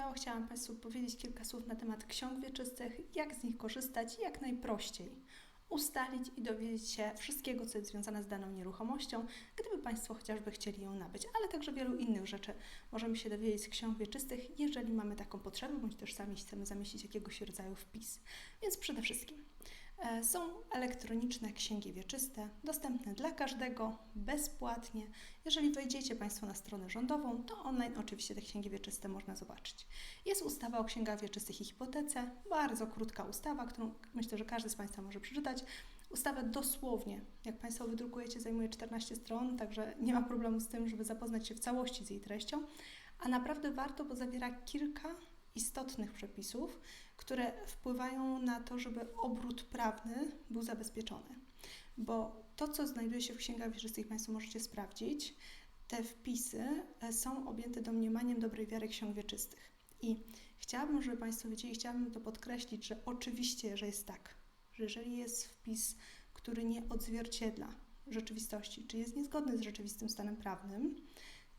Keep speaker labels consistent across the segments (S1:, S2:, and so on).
S1: Wideo chciałam Państwu powiedzieć kilka słów na temat ksiąg wieczystych, jak z nich korzystać jak najprościej ustalić i dowiedzieć się wszystkiego, co jest związane z daną nieruchomością, gdyby Państwo chociażby chcieli ją nabyć, ale także wielu innych rzeczy możemy się dowiedzieć z ksiąg wieczystych, jeżeli mamy taką potrzebę, bądź też sami chcemy zamieścić jakiegoś rodzaju wpis. Więc przede wszystkim są elektroniczne księgi wieczyste, dostępne dla każdego, bezpłatnie. Jeżeli wejdziecie Państwo na stronę rządową, to online oczywiście te księgi wieczyste można zobaczyć. Jest ustawa o księgach wieczystych i hipotece, bardzo krótka ustawa, którą myślę, że każdy z Państwa może przeczytać. Ustawę dosłownie, jak Państwo wydrukujecie, zajmuje 14 stron, także nie ma problemu z tym, żeby zapoznać się w całości z jej treścią, a naprawdę warto, bo zawiera kilka istotnych przepisów, które wpływają na to, żeby obrót prawny był zabezpieczony. Bo to, co znajduje się w księgach wieczystych, Państwo możecie sprawdzić, te wpisy e, są objęte domniemaniem dobrej wiary ksiąg wieczystych. I chciałabym, żeby Państwo wiedzieli, chciałabym to podkreślić, że oczywiście, że jest tak, że jeżeli jest wpis, który nie odzwierciedla rzeczywistości, czy jest niezgodny z rzeczywistym stanem prawnym,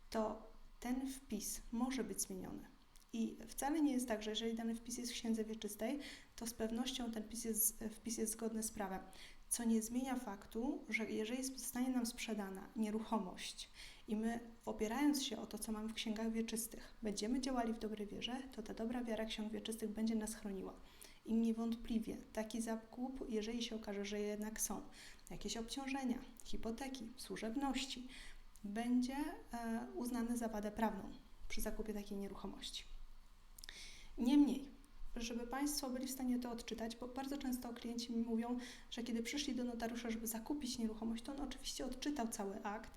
S1: to ten wpis może być zmieniony. I wcale nie jest tak, że jeżeli dany wpis jest w księdze wieczystej, to z pewnością ten wpis jest, wpis jest zgodny z prawem. Co nie zmienia faktu, że jeżeli zostanie nam sprzedana nieruchomość i my, opierając się o to, co mamy w księgach wieczystych, będziemy działali w dobrej wierze, to ta dobra wiara ksiąg wieczystych będzie nas chroniła. I niewątpliwie taki zakup, jeżeli się okaże, że jednak są jakieś obciążenia, hipoteki, służebności, będzie e, uznany za wadę prawną przy zakupie takiej nieruchomości. Niemniej, żeby Państwo byli w stanie to odczytać, bo bardzo często klienci mi mówią, że kiedy przyszli do notariusza, żeby zakupić nieruchomość, to on oczywiście odczytał cały akt,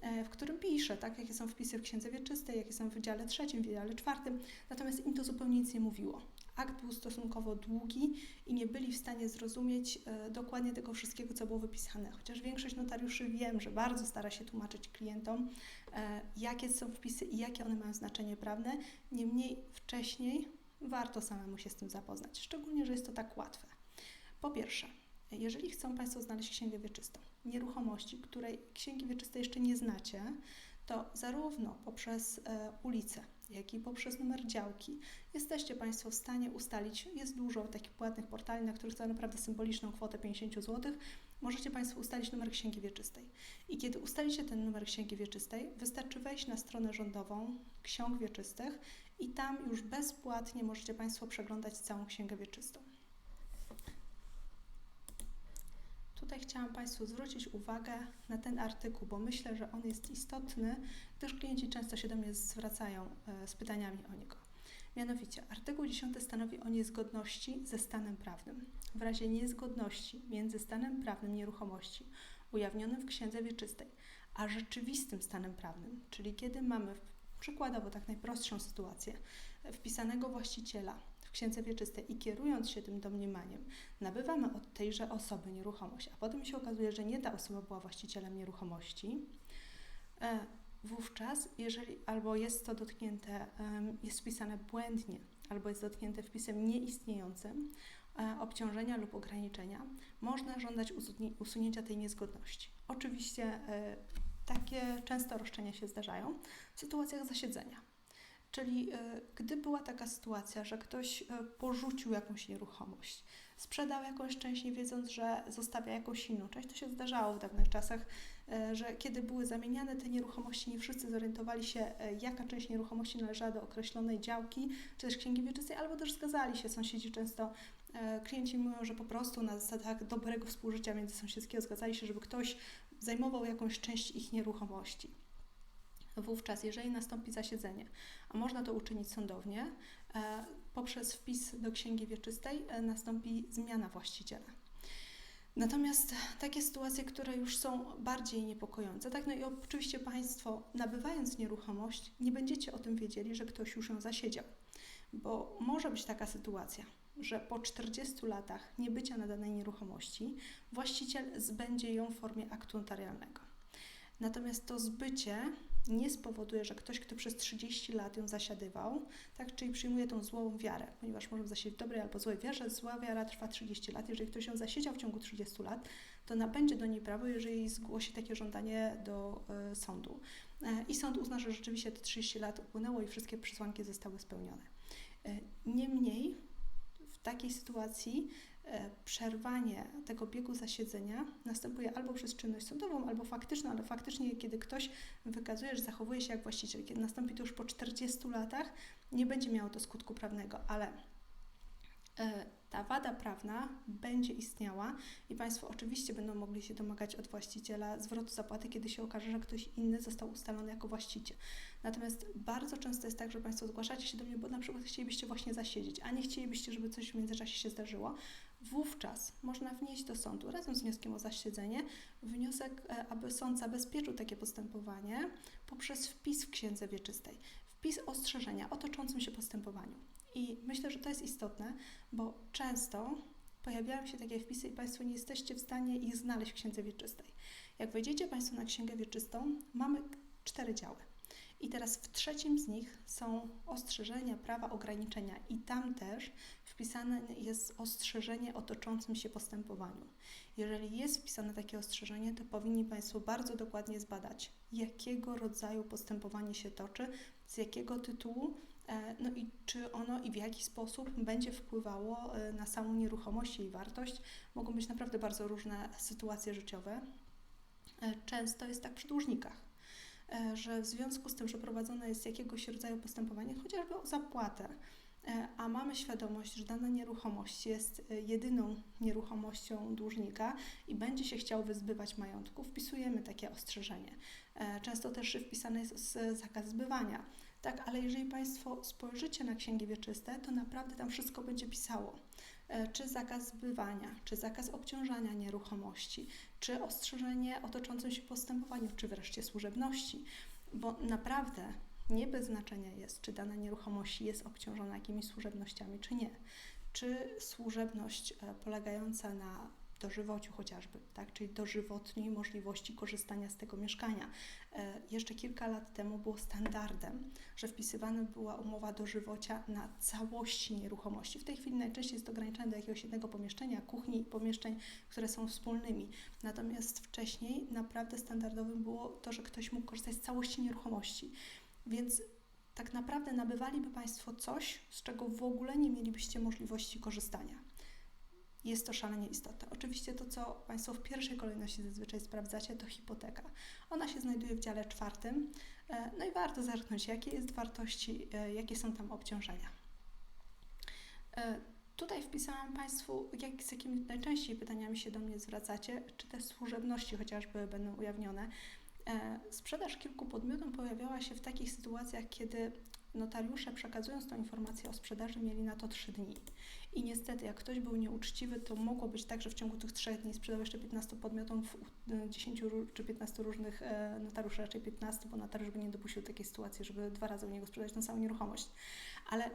S1: e, w którym pisze, tak, jakie są wpisy w księdze wieczystej, jakie są w wydziale trzecim, w wydziale czwartym, natomiast im to zupełnie nic nie mówiło. Akt był stosunkowo długi i nie byli w stanie zrozumieć e, dokładnie tego wszystkiego, co było wypisane. Chociaż większość notariuszy wiem, że bardzo stara się tłumaczyć klientom, e, jakie są wpisy i jakie one mają znaczenie prawne. Niemniej wcześniej warto samemu się z tym zapoznać, szczególnie, że jest to tak łatwe. Po pierwsze, jeżeli chcą Państwo znaleźć księgę wieczystą, nieruchomości, której księgi wieczyste jeszcze nie znacie, to zarówno poprzez e, ulicę, jak i poprzez numer działki jesteście Państwo w stanie ustalić, jest dużo takich płatnych portali, na których za naprawdę symboliczną kwotę 50 zł możecie Państwo ustalić numer księgi wieczystej. I kiedy ustalicie ten numer księgi wieczystej, wystarczy wejść na stronę rządową ksiąg wieczystych i tam już bezpłatnie możecie Państwo przeglądać całą księgę wieczystą. Tutaj chciałam Państwu zwrócić uwagę na ten artykuł, bo myślę, że on jest istotny, gdyż klienci często się do mnie zwracają e, z pytaniami o niego. Mianowicie, artykuł 10 stanowi o niezgodności ze stanem prawnym. W razie niezgodności między stanem prawnym nieruchomości ujawnionym w księdze wieczystej, a rzeczywistym stanem prawnym, czyli kiedy mamy przykładowo tak najprostszą sytuację, wpisanego właściciela w księdze wieczystej i kierując się tym domniemaniem, nabywamy od tejże osoby nieruchomość, a potem się okazuje, że nie ta osoba była właścicielem nieruchomości, e, wówczas, jeżeli albo jest to dotknięte, jest wpisane błędnie, albo jest dotknięte wpisem nieistniejącym, e, obciążenia lub ograniczenia, można żądać usunięcia tej niezgodności. Oczywiście e, takie często roszczenia się zdarzają w sytuacjach zasiedzenia. Czyli y, gdy była taka sytuacja, że ktoś y, porzucił jakąś nieruchomość, sprzedał jakąś część, nie wiedząc, że zostawia jakąś inną część, to się zdarzało w dawnych czasach, że kiedy były zamieniane te nieruchomości, nie wszyscy zorientowali się, jaka część nieruchomości należała do określonej działki, czy też księgi wieczystej, albo też zgadzali się. Sąsiedzi często, klienci mówią, że po prostu na zasadach dobrego współżycia międzysąsiedzkiego zgadzali się, żeby ktoś zajmował jakąś część ich nieruchomości. Wówczas, jeżeli nastąpi zasiedzenie, a można to uczynić sądownie, e, poprzez wpis do księgi wieczystej e, nastąpi zmiana właściciela. Natomiast takie sytuacje, które już są bardziej niepokojące, tak, no i oczywiście Państwo, nabywając nieruchomość, nie będziecie o tym wiedzieli, że ktoś już ją zasiedział, bo może być taka sytuacja, że po 40 latach niebycia na danej nieruchomości właściciel zbędzie ją w formie aktu notarialnego. Natomiast to zbycie nie spowoduje, że ktoś, kto przez 30 lat ją zasiadywał, tak, czyli przyjmuje tą złą wiarę, ponieważ możemy zasiedzieć w dobrej albo złej wierze, zła wiara trwa 30 lat. Jeżeli ktoś ją zasiedział w ciągu 30 lat, to nabędzie do niej prawo, jeżeli zgłosi takie żądanie do y, sądu. e, i sąd uzna, że rzeczywiście te 30 lat upłynęło i wszystkie przesłanki zostały spełnione. E, niemniej w takiej sytuacji przerwanie tego biegu zasiedzenia następuje albo przez czynność sądową, albo faktyczną, ale faktycznie, kiedy ktoś wykazuje, że zachowuje się jak właściciel, kiedy nastąpi to już po 40 latach, nie będzie miało to skutku prawnego, ale E, ta wada prawna będzie istniała i Państwo oczywiście będą mogli się domagać od właściciela zwrotu zapłaty, kiedy się okaże, że ktoś inny został ustalony jako właściciel. Natomiast bardzo często jest tak, że Państwo zgłaszacie się do mnie, bo na przykład chcielibyście właśnie zasiedzieć, a nie chcielibyście, żeby coś w międzyczasie się zdarzyło. Wówczas można wnieść do sądu razem z wnioskiem o zasiedzenie wniosek, e, aby sąd zabezpieczył takie postępowanie poprzez wpis w księdze wieczystej. Wpis ostrzeżenia o toczącym się postępowaniu. I myślę, że to jest istotne, bo często pojawiają się takie wpisy i Państwo nie jesteście w stanie ich znaleźć w Księdze Wieczystej. Jak wejdziecie Państwo na Księgę Wieczystą, mamy cztery działy. I teraz w trzecim z nich są ostrzeżenia, prawa, ograniczenia, i tam też wpisane jest ostrzeżenie o toczącym się postępowaniu. Jeżeli jest wpisane takie ostrzeżenie, to powinni Państwo bardzo dokładnie zbadać, jakiego rodzaju postępowanie się toczy, z jakiego tytułu E, no i czy ono i w jaki sposób będzie wpływało e, na samą nieruchomość i wartość? Mogą być naprawdę bardzo różne sytuacje życiowe. E, często jest tak przy dłużnikach, że w związku z tym, że prowadzone jest jakiegoś rodzaju postępowanie, chociażby o zapłatę, a mamy świadomość, że dana nieruchomość jest jedyną nieruchomością dłużnika i będzie się chciał wyzbywać majątku, wpisujemy takie ostrzeżenie. Często też wpisany jest zakaz zbywania tak, ale jeżeli Państwo spojrzycie na księgi wieczyste, to naprawdę tam wszystko będzie pisało. E, czy zakaz zbywania, czy zakaz obciążania nieruchomości, czy ostrzeżenie o toczącym się postępowaniu, czy wreszcie służebności, bo naprawdę nie bez znaczenia jest, czy dana nieruchomość jest obciążona jakimiś służebnościami, czy nie. Czy służebność e, polegająca na dożywociu chociażby, tak? czyli dożywotniej możliwości korzystania z tego mieszkania. E, jeszcze kilka lat temu było standardem, że wpisywana była umowa dożywocia na całości nieruchomości. W tej chwili najczęściej jest ograniczone do jakiegoś jednego pomieszczenia, kuchni i pomieszczeń, które są wspólnymi. Natomiast wcześniej naprawdę standardowym było to, że ktoś mógł korzystać z całości nieruchomości. Więc tak naprawdę nabywaliby Państwo coś, z czego w ogóle nie mielibyście możliwości korzystania jest to szalenie istotne. Oczywiście to, co Państwo w pierwszej kolejności zazwyczaj sprawdzacie, to hipoteka. Ona się znajduje w dziale czwartym, e, no i warto zerknąć, jakie jest wartości, e, jakie są tam obciążenia. E, tutaj wpisałam Państwu, jak, z jakimi najczęściej pytaniami się do mnie zwracacie, czy te służebności chociażby będą ujawnione. Sprzedaż kilku podmiotom pojawiała się w takich sytuacjach, kiedy notariusze przekazując tą informację o sprzedaży mieli na to 3 dni. I niestety, jak ktoś był nieuczciwy, to mogło być tak, że w ciągu tych 3 dni sprzedał jeszcze 15 podmiotom w 10 czy 15 różnych e, notariuszy, raczej 15, bo notariusz by nie dopuścił takiej sytuacji, żeby dwa razy u niego sprzedać tą samą nieruchomość. Ale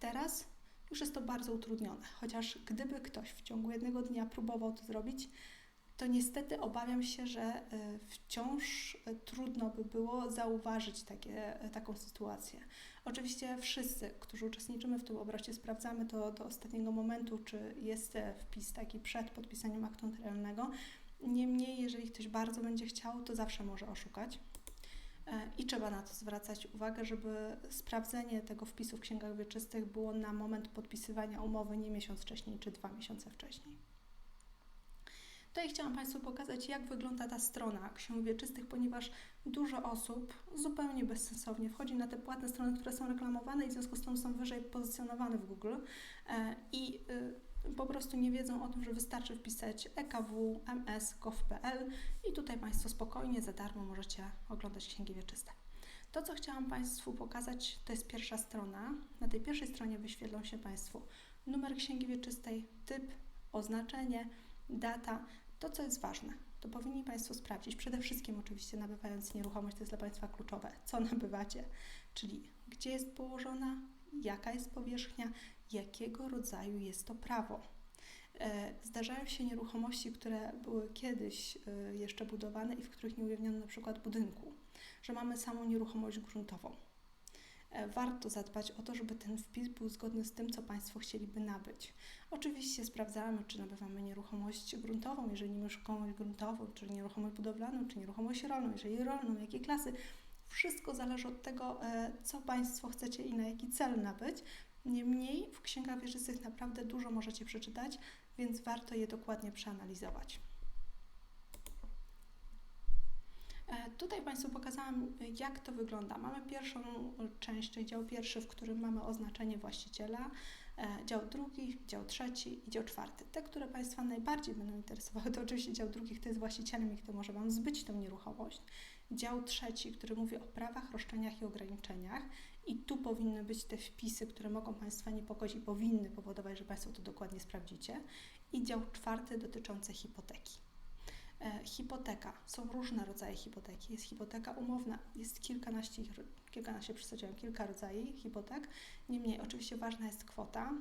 S1: teraz już jest to bardzo utrudnione, chociaż gdyby ktoś w ciągu jednego dnia próbował to zrobić, to niestety obawiam się, że e, wciąż e, trudno by było zauważyć takie, e, taką sytuację. Oczywiście wszyscy, którzy uczestniczymy w tym obrocie, sprawdzamy to do ostatniego momentu, czy jest wpis taki przed podpisaniem aktu notarialnego. Niemniej, jeżeli ktoś bardzo będzie chciał, to zawsze może oszukać. I trzeba na to zwracać uwagę, żeby sprawdzenie tego wpisu w księgach wieczystych było na moment podpisywania umowy nie miesiąc wcześniej czy dwa miesiące wcześniej. Tutaj chciałam Państwu pokazać, jak wygląda ta strona ksiąg wieczystych, ponieważ dużo osób zupełnie bezsensownie wchodzi na te płatne strony, które są reklamowane i w związku z tym są wyżej pozycjonowane w Google e, i y, po prostu nie wiedzą o tym, że wystarczy wpisać EKW, MS, gov.pl i tutaj Państwo spokojnie, za darmo możecie oglądać księgi wieczyste. To, co chciałam Państwu pokazać, to jest pierwsza strona. Na tej pierwszej stronie wyświetlą się Państwu numer księgi wieczystej, typ, oznaczenie, data, to, co jest ważne, to powinni Państwo sprawdzić, przede wszystkim oczywiście nabywając nieruchomość, to jest dla Państwa kluczowe, co nabywacie, czyli gdzie jest położona, jaka jest powierzchnia, jakiego rodzaju jest to prawo. E, zdarzają się nieruchomości, które były kiedyś e, jeszcze budowane i w których nie ujawniono na przykład budynku, że mamy samą nieruchomość gruntową. E, warto zadbać o to, żeby ten wpis był zgodny z tym, co Państwo chcieliby nabyć. Oczywiście sprawdzamy, czy nabywamy nieruchomość gruntową, jeżeli nieruchomość gruntową, czy nieruchomość budowlaną, czy nieruchomość rolną, jeżeli rolną, jakiej klasy. Wszystko zależy od tego, e, co Państwo chcecie i na jaki cel nabyć. Niemniej w księgach wieczystych naprawdę dużo możecie przeczytać, więc warto je dokładnie przeanalizować. E, Tutaj Państwu pokazałam, e, jak to wygląda. Mamy pierwszą e, część, czyli dział pierwszy, w którym mamy oznaczenie właściciela, e, dział drugi, dział trzeci i dział czwarty. Te, które Państwa najbardziej będą interesowały, to oczywiście dział drugi, kto jest właścicielem i kto może Wam zbyć tą nieruchomość. Dział trzeci, który mówi o prawach, roszczeniach i ograniczeniach. I tu powinny być te wpisy, które mogą Państwa niepokoić i powinny powodować, że Państwo to dokładnie sprawdzicie. I dział czwarty dotyczący hipoteki. E, Hipoteka. Są różne rodzaje hipoteki. Jest hipoteka umowna, jest kilkanaście, kilkanaście przedstawiam, kilka rodzajów hipotek. Niemniej oczywiście ważna jest kwota.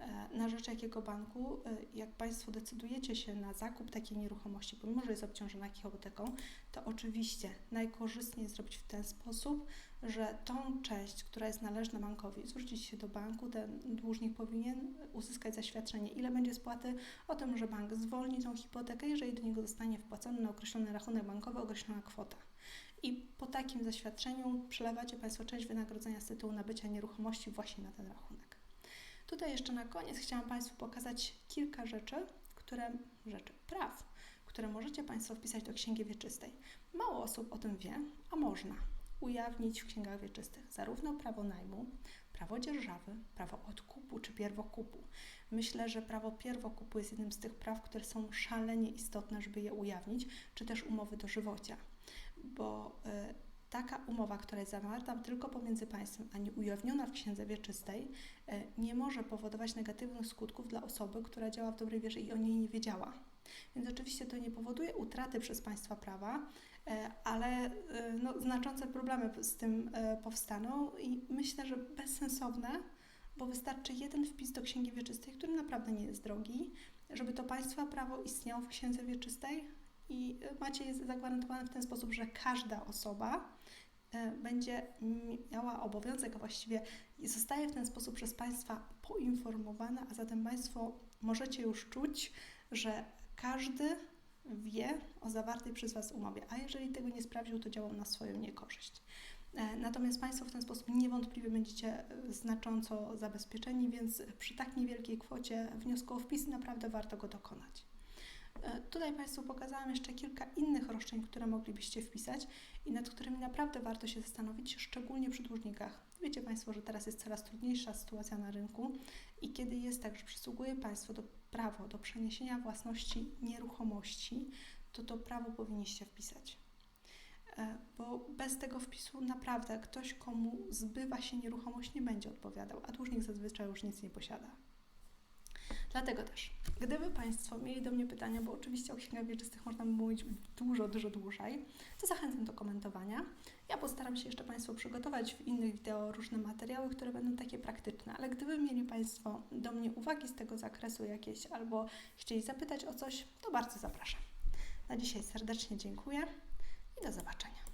S1: E, Na rzecz jakiego banku, e, jak Państwo decydujecie się na zakup takiej nieruchomości, pomimo że jest obciążona hipoteką, to oczywiście najkorzystniej zrobić w ten sposób, że tą część, która jest należna bankowi, zwrócić się do banku, ten dłużnik powinien uzyskać zaświadczenie, ile będzie spłaty, o tym, że bank zwolni tą hipotekę, jeżeli do niego zostanie wpłacony na określony rachunek bankowy określona kwota. I po takim zaświadczeniu przelewacie Państwo część wynagrodzenia z tytułu nabycia nieruchomości właśnie na ten rachunek. Tutaj jeszcze na koniec chciałam Państwu pokazać kilka rzeczy, które, rzeczy, praw, które możecie Państwo wpisać do Księgi Wieczystej. Mało osób o tym wie, a można ujawnić w księgach wieczystych zarówno prawo najmu, prawo dzierżawy, prawo odkupu czy pierwokupu. Myślę, że prawo pierwokupu jest jednym z tych praw, które są szalenie istotne, żeby je ujawnić, czy też umowy dożywocia, bo y, taka umowa, która jest zawarta tylko pomiędzy państwem, a nie ujawniona w księdze wieczystej, y, nie może powodować negatywnych skutków dla osoby, która działa w dobrej wierze i o niej nie wiedziała. Więc oczywiście to nie powoduje utraty przez państwa prawa, E, ale e, no, znaczące problemy z tym e, powstaną i myślę, że bezsensowne, bo wystarczy jeden wpis do Księgi Wieczystej, który naprawdę nie jest drogi, żeby to państwa prawo istniało w Księdze Wieczystej i macie je zagwarantowane w ten sposób, że każda osoba będzie miała obowiązek, a właściwie zostaje w ten sposób przez Państwa poinformowana, a zatem Państwo możecie już czuć, że każdy wie o zawartej przez Was umowie, a jeżeli tego nie sprawdził, to działał na swoją niekorzyść. E, Natomiast Państwo w ten sposób niewątpliwie będziecie e, znacząco zabezpieczeni, więc przy tak niewielkiej kwocie wniosku o wpis naprawdę warto go dokonać. E, Tutaj Państwu pokazałam jeszcze kilka innych roszczeń, które moglibyście wpisać i nad którymi naprawdę warto się zastanowić, szczególnie przy dłużnikach. Wiecie Państwo, że teraz jest coraz trudniejsza sytuacja na rynku i kiedy jest tak, że przysługuje Państwo do prawo do przeniesienia własności nieruchomości, to to prawo powinniście wpisać. E, Bo bez tego wpisu naprawdę ktoś, komu zbywa się nieruchomość, nie będzie odpowiadał, a dłużnik zazwyczaj już nic nie posiada. Dlatego też, gdyby Państwo mieli do mnie pytania, bo oczywiście o księgach wieczystych można mówić dużo, dużo dłużej, to zachęcam do komentowania. Ja postaram się jeszcze Państwu przygotować w innych wideo różne materiały, które będą takie praktyczne, ale gdyby mieli Państwo do mnie uwagi z tego zakresu jakieś albo chcieli zapytać o coś, to bardzo zapraszam. Na dzisiaj serdecznie dziękuję i do zobaczenia.